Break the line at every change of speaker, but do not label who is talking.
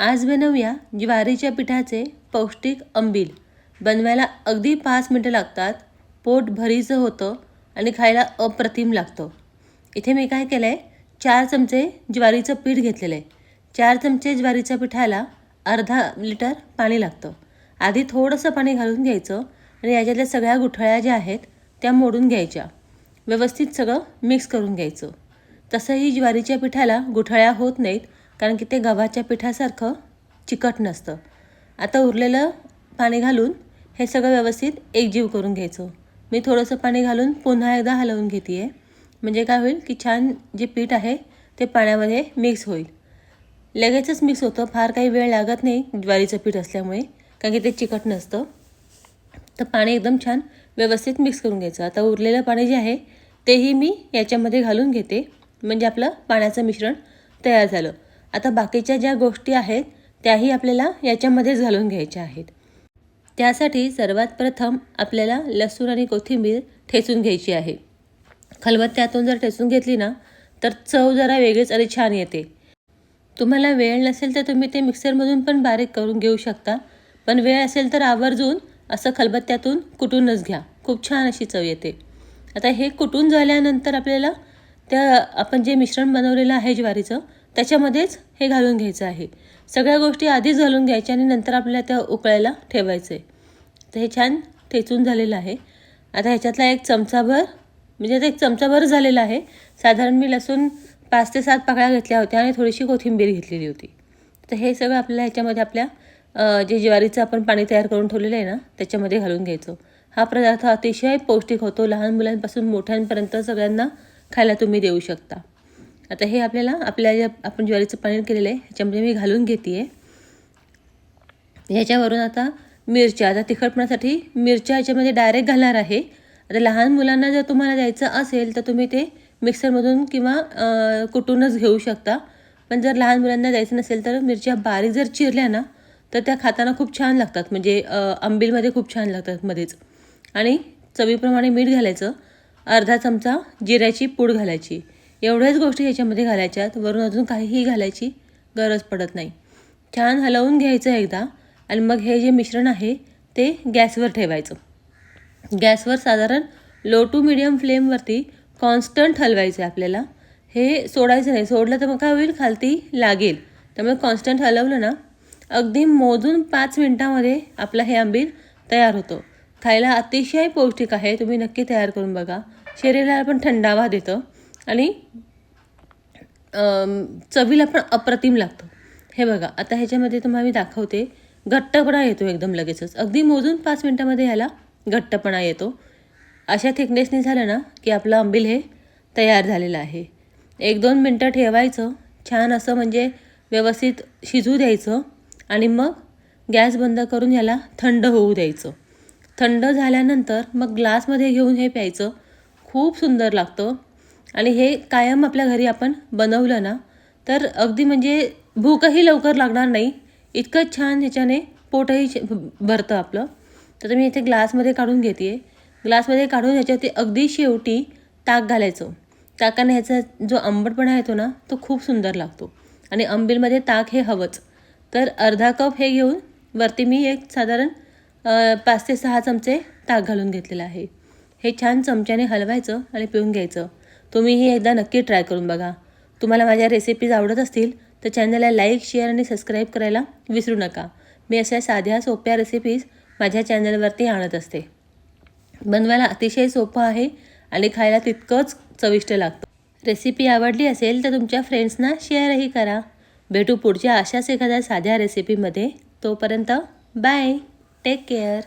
आज बनवूया ज्वारीच्या पिठाचे पौष्टिक आंबील बनवायला अगदी पाच मिनटं लागतात. पोट भरीचं होतं आणि खायला अप्रतिम लागतं. इथे मी काय केलं आहे चार चमचे ज्वारीचं पीठ घेतलेलं आहे. चार चमचे ज्वारीच्या पिठाला अर्धा लिटर पाणी लागतं. आधी थोडंसं पाणी घालून घ्यायचं आणि याच्यातल्या सगळ्या गुठळ्या ज्या आहेत त्या मोडून घ्यायच्या. व्यवस्थित सगळं मिक्स करून घ्यायचं. तसंही ज्वारीच्या पिठाला गुठळ्या होत नाहीत कारण की ते गव्हाच्या पिठासारखं चिकट नसतं. आता उरलेलं पाणी घालून हे सगळं व्यवस्थित एकजीव करून घ्यायचं. मी थोडंसं पाणी घालून पुन्हा एकदा हलवून घेते आहे म्हणजे काय होईल की छान जे पीठ आहे ते पाण्यामध्ये मिक्स होईल. लगेचच मिक्स होतं. फार काही वेळ लागत नाही ज्वारीचं पीठ असल्यामुळे. कारण की ते चिकट नसतं. तर पाणी एकदम छान व्यवस्थित मिक्स करून घ्यायचं. आता उरलेलं पाणी जे आहे तेही मी याच्यामध्ये घालून घेते. म्हणजे आपलं पाण्याचं मिश्रण तयार झालं. आता बाकीच्या ज्या गोष्टी आहेत त्याही आपल्याला याच्यामध्येच घालून घ्यायच्या आहेत. त्यासाठी सर्वात प्रथम आपल्याला लसूण आणि कोथिंबीर ठेचून घ्यायची आहे. खलबत्त्यातून जर ठेचून घेतली ना तर चव जरा वेगळीच आणि छान येते. तुम्हाला वेळ नसेल तर तुम्ही ते मिक्सरमधून पण बारीक करून घेऊ शकता पण वेळ असेल तर आवर्जून असं खलबत्त्यातून कुटूनच घ्या. खूप छान अशी चव येते. आता हे कुटून झाल्यानंतर आपल्याला त्या आपण जे मिश्रण बनवलेलं आहे ज्वारीचं त्याच्यामध्येच हे घालून घ्यायचं आहे. सगळ्या गोष्टी आधीच घालून घ्यायच्या आणि नंतर आपल्याला त्या उकळायला ठेवायचं आहे तर हे छान ठेचून झालेलं आहे. आता ह्याच्यातला एक चमचाभर म्हणजे आता एक चमचाभर झालेला आहे. साधारण मी लसूण पाच ते सात पाकळ्या घेतल्या होत्या आणि थोडीशी कोथिंबीर घेतलेली होती. तर हे सगळं आपल्याला ह्याच्यामध्ये आपल्या जे ज्वारीचं आपण पाणी तयार करून ठेवलेलं आहे ना त्याच्यामध्ये घालून घ्यायचं. हा पदार्थ अतिशय पौष्टिक होतो. लहान मुलांपासून मोठ्यांपर्यंत सगळ्यांना खायला तुम्ही देऊ शकता. आता हे आपल्याला आपल्या ज्या आपण ज्वारीचं पनीर केलेलं आहे ह्याच्यामध्ये मी घालून घेते आहे ह्याच्यावरून आता मिरच्या आता तिखटपणासाठी मिरच्या ह्याच्यामध्ये डायरेक्ट घालणार आहे. आता लहान मुलांना जर तुम्हाला द्यायचं असेल तर तुम्ही ते मिक्सरमधून किंवा कुटूनच घेऊ शकता. पण जर लहान मुलांना द्यायचं नसेल तर मिरच्या बारीक जर चिरल्या ना तर त्या खाताना खूप छान लागतात. म्हणजे आंबीलमध्ये खूप छान लागतात मध्येच. आणि चवीप्रमाणे मीठ घालायचं. अर्धा चमचा जिऱ्याची पूड घालायची. एवढ्याच गोष्टी ह्याच्यामध्ये घालायच्यात. वरून अजून काहीही घालायची गरज पडत नाही. छान हलवून घ्यायचं एकदा आणि मग हे जे मिश्रण आहे ते गॅसवर ठेवायचं. गॅसवर साधारण लो टू मिडियम फ्लेमवरती कॉन्स्टंट हलवायचं आहे आपल्याला. हे सोडायचं नाही. सोडलं तर मग काय होईल? खालती लागेल. त्यामुळे कॉन्स्टंट हलवलं ना अगदी मोजून पाच मिनटामध्ये आपलं हे आंबील तयार होतं. खायला अतिशय पौष्टिक आहे. तुम्ही नक्की तयार करून बघा. शरीराला पण थंडावा देतं. आणि चवीला पण अप्रतिम लागतं. हे बघा आता ह्याच्यामध्ये तुम्हाला मी दाखवते घट्टपणा येतो एकदम लगेचच. अगदी मोजून पाच मिनटामध्ये ह्याला घट्टपणा येतो. अशा थिकनेसने झालं ना की आपलं आंबील हे तयार झालेलं आहे. एक दोन मिनटं ठेवायचं छान असं म्हणजे व्यवस्थित शिजू द्यायचं आणि मग गॅस बंद करून ह्याला थंड होऊ द्यायचं. थंड झाल्यानंतर मग ग्लासमध्ये घेऊन हे प्यायचं. खूप सुंदर लागतं. आणि हे कायम आपल्या घरी आपण बनवलं ना तर अगदी म्हणजे भूकही लवकर लागणार नाही. इतकं छान ह्याच्याने पोटही श- भरतं आपलं. तर मी इथे ग्लासमध्ये काढून घेते आहे ग्लासमध्ये काढून ह्याच्यावरती अगदी शेवटी ताक घालायचं. ताकाने ह्याचा जो आंबटपणा येतो ना तो खूप सुंदर लागतो. आणि आंबीलमध्ये ताक हे हवंच. तर अर्धा कप हे घेऊन वरती मी एक साधारण पाच ते सहा चमचे ताक घालून घेतलेलं आहे. हे छान चमच्याने हलवायचं आणि पिऊन घ्यायचं. तुम्हीही एकदा नक्की ट्राय करून बघा. तुम्हाला माझ्या रेसिपीज आवडत असतील तर चॅनलला लाईक शेअर आणि सबस्क्राईब करायला विसरू नका. मी अशा साध्या सोप्या रेसिपीज माझ्या चॅनलवरती आणत असते. बनवायला अतिशय सोपं आहे आणि खायला तितकंच चविष्ट लागतं. रेसिपी आवडली असेल तर तुमच्या फ्रेंड्सना शेअरही करा. भेटू पुढच्या अशाच एखाद्या साध्या रेसिपीमध्ये तोपर्यंत बाय टेक केअर